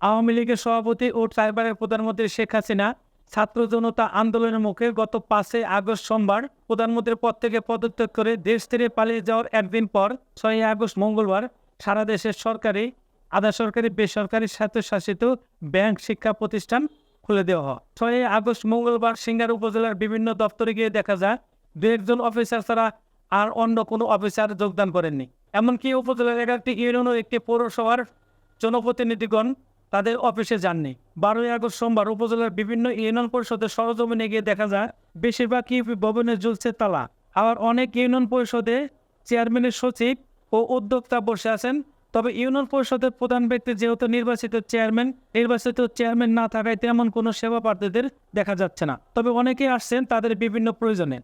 আওয়ামী লীগের সভাপতি ও ট্রাইবারের প্রধানমন্ত্রী শেখ হাসিনা ছাত্র জনতা আন্দোলনের মুখে গত পাঁচই আগস্ট সোমবার প্রধানমন্ত্রীর পদ থেকে পদত্যাগ করে দেশ থেকে পালিয়ে যাওয়ার একদিন পর ছয়ই আগস্ট মঙ্গলবার সারা দেশের সরকারি, আধা সরকারি, বেসরকারি স্বায়ত্তশাসিত ব্যাংক, শিক্ষা প্রতিষ্ঠান খুলে দেওয়া হয়। ছয়ই আগস্ট মঙ্গলবার সিঙ্গার উপজেলার বিভিন্ন দপ্তরে গিয়ে দেখা যায়, দু একজন অফিসার ছাড়া আর অন্য কোনো অফিসার যোগদান করেননি। এমনকি উপজেলার এগারোটি ইউনিয়ন একটি পৌরসভার জনপ্রতিনিধিগণ তাদের অফিসে যাননি। বারোই আগস্ট সোমবার উপজেলার বিভিন্ন ইউনিয়ন পরিষদের সরজমিনে গিয়ে দেখা যায় বেশিরভাগ ইউপি ভবনে ঝুলছে তালা। আবার অনেক ইউনিয়ন পরিষদে চেয়ারম্যানের সচিব ও উদ্যোক্তা বসে আছেন। তবে ইউনিয়ন পরিষদের প্রধান ব্যক্তি যেহেতু নির্বাচিত চেয়ারম্যান নির্বাচিত চেয়ারম্যান না থাকায় তেমন কোনো সেবা প্রার্থীদের দেখা যাচ্ছে না। তবে অনেকেই আসছেন তাদের বিভিন্ন প্রয়োজনে।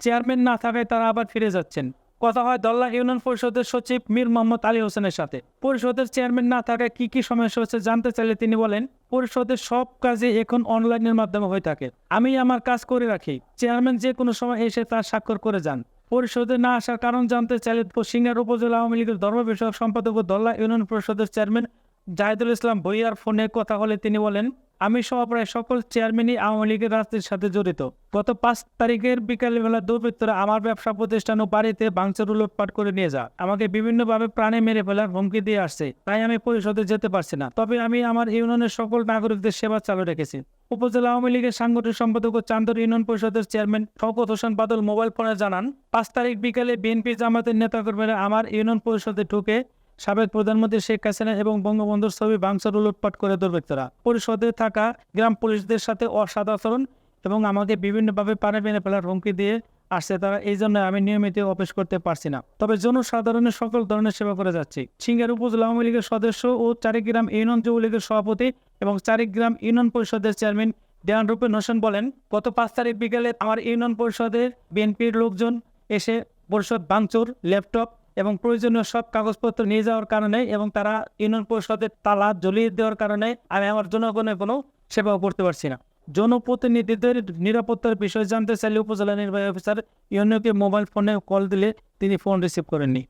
চেয়ারম্যান না থাকায় তারা আবার ফিরে যাচ্ছেন। কথা হয় দল্লা ইউনিয়ন পরিষদের সচিব মীর মোহাম্মদ আলী হোসেনের সাথে। পরিষদের চেয়ারম্যান না থাকায় কি কি সমস্যা হচ্ছে জানতে চাইলে তিনি বলেন, পরিষদের সব কাজে এখন অনলাইনের মাধ্যমে হয়ে থাকে। আমি আমার কাজ করে রাখি। চেয়ারম্যান যে কোনো সময় এসে তার স্বাক্ষর করে যান। পরিষদে না আসার কারণ জানতে চাইলে সিঙ্গার উপজেলা আওয়ামী লীগের ধর্ম বিষয়ক সম্পাদক ও দল্লা ইউনিয়ন পরিষদের চেয়ারম্যান জাহিদুল ইসলাম ভৈয়ার ফোনে কথা হলে তিনি বলেন আমি সহ প্রায় সকল চেয়ারম্যানই আওয়ামী লীগের রাজনীতির সাথে জড়িত। গত পাঁচ তারিখের বিকালবেলা দুর্বৃত্তরা আমার ব্যবসা প্রতিষ্ঠান ও বাড়িতে বাংচার লুটপাট করে নিয়ে যা আমাকে বিভিন্নভাবে প্রাণে মেরে ফেলার হুমকি দিয়ে আসছে। তাই আমি পরিষদে যেতে পারছি না। তবে আমি আমার ইউনিয়নের সকল নাগরিকদের সেবা চালু রেখেছি। উপজেলা আওয়ামী লীগের সাংগঠনিক সম্পাদক ও চান্দর ইউনিয়ন পরিষদের চেয়ারম্যান শওকত হোসেন বাদল মোবাইল ফোনে জানান, পাঁচ তারিখ বিকালে বিএনপি জামাতের নেতাকর্মীরা আমার ইউনিয়ন পরিষদে ঢুকে সাবেক প্রধানমন্ত্রী শেখ হাসিনা এবং বঙ্গবন্ধুর ছবি বাংসার লুটপাট করে দুর্বৃত্তরা। পরিষদে থাকা গ্রাম পুলিশদের সাথে অসাদ আচরণ এবং আমাকে বিভিন্নভাবে পানে মেনে ফেলার হুমকি দিয়ে আসছে তারা, এই জন্য আমি নিয়মিত অফিস করতে পারছি না। তবে জনসাধারণের সকল ধরনের সেবা করে যাচ্ছি। সিঙ্গার উপজেলা আওয়ামী লীগের সদস্য ও চারিগ্রাম ইউনিয়ন যুবলীগের সভাপতি এবং চারিগ্রাম ইউনিয়ন পরিষদের চেয়ারম্যান দেওয়ান রূপেন হোসেন বলেন, গত পাঁচ তারিখ বিকেলে আমার ইউনিয়ন পরিষদের বিএনপির লোকজন এসে পরিষদ ভাঙচুর, ল্যাপটপ এবং প্রয়োজনীয় সব কাগজপত্র নিয়ে যাওয়ার কারণে এবং তারা ইউনিয়ন পরিষদের তালা জ্বলিয়ে দেওয়ার কারণে আমি আমার জনগণের কোনো সেবাও করতে পারছি না। জনপ্রতিনিধিদের নিরাপত্তার বিষয়ে জানতে চাইলে উপজেলা নির্বাহী অফিসার ইউনিয়নকে মোবাইল ফোনে কল দিলে তিনি ফোন রিসিভ করেননি।